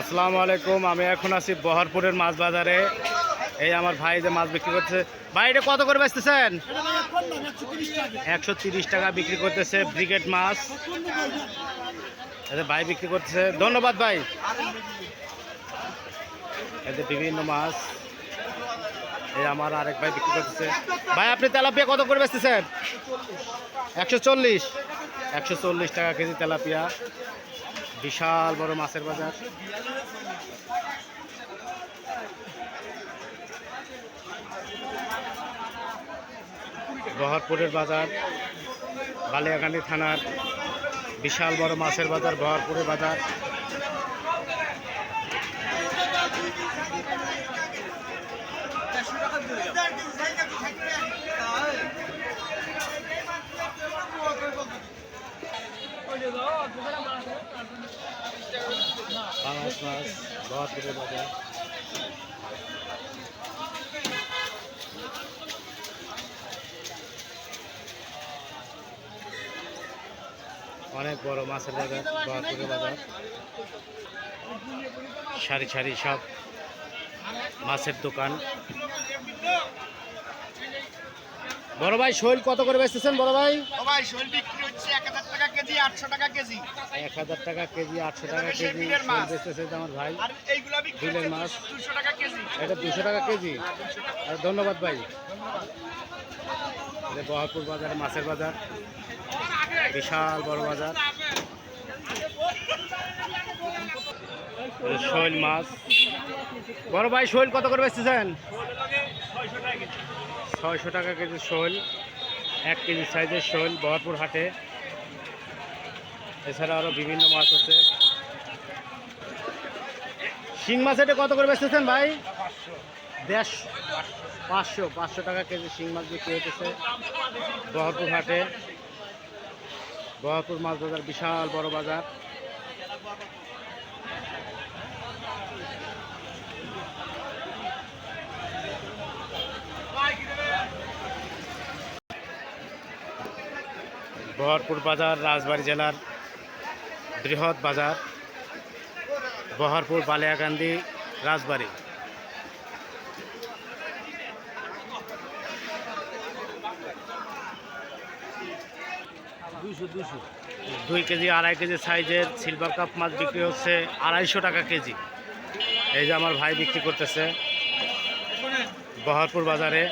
আসসালামু আলাইকুম, আমি এখন আছি বহরপুরের মাছ বাজারে এই আমার ভাই যে মাছ বিক্রি করছে ভাই, এটা কত করে বেচতেছেন? একশো তিরিশ টাকা বিক্রি করতেছে ব্রিগেড মাছ। এতে ভাই বিক্রি করতেছে। ধন্যবাদ ভাই। এতে বিভিন্ন মাছ। এই আমার আরেক ভাই বিক্রি করতেছে। ভাই, আপনি তেলাপিয়া কত করে বেচতেছেন? একশো চল্লিশ। একশো চল্লিশ টাকা কেজি তেলাপিয়া। বিশাল বড় মাছের বাজার। বহরপুরের বাজার বালিয়াকান্দি থানার বিশাল বড় মাছের বাজার বহরপুরের বাজার। পাঙাশ মাছ বাজার অনেক বড় মাছের বাজার বহরপুরের বাজার। সারি সারি সব মাছের দোকান। বড় ভাই শৈল কত করে বেচতেছেন বড় ভাই? ভাই শৈল বিক্রি হচ্ছে এক হাজার টাকা কেজি আটশো টাকা কেজি। এক হাজার টাকা কেজি আটশো টাকা কেজি মাছ। বেচতেছে আমার ভাই। বিলের মাছ। দুশো টাকা কেজি। এটা দুশো টাকা কেজি? আর ধন্যবাদ ভাই। বহরপুর বাজার মাছের বাজার। বিশাল বড় বাজার। শৈল মাছ। বড় ভাই শৈল কত করে বেচতেছেন? ছয়শো টাকা কেজি শোল, এক কেজি সাইজের শোল বহরপুর হাটে। এছাড়া আরও বিভিন্ন মাছ আছে। শিং মাছ এটা কত করে বেচতেছেন ভাই? দেড় পাঁচশো পাঁচশো টাকা কেজি শিং মাছ বিক্রি হতেছে বহরপুর হাটে। বহরপুর মাছ বাজার বিশাল বড় বাজার। বহরপুর বাজার রাজবাড়ী জেলার বৃহৎ বাজার বহরপুর বালিয়াকান্দি রাজবাড়ী। দুই কেজি আড়াই কেজি সাইজের সিলভার কাপ মাছ বিক্রি হচ্ছে আড়াইশো টাকা কেজি। এই যে আমার ভাই বিক্রি করতেছে বহরপুর বাজারে।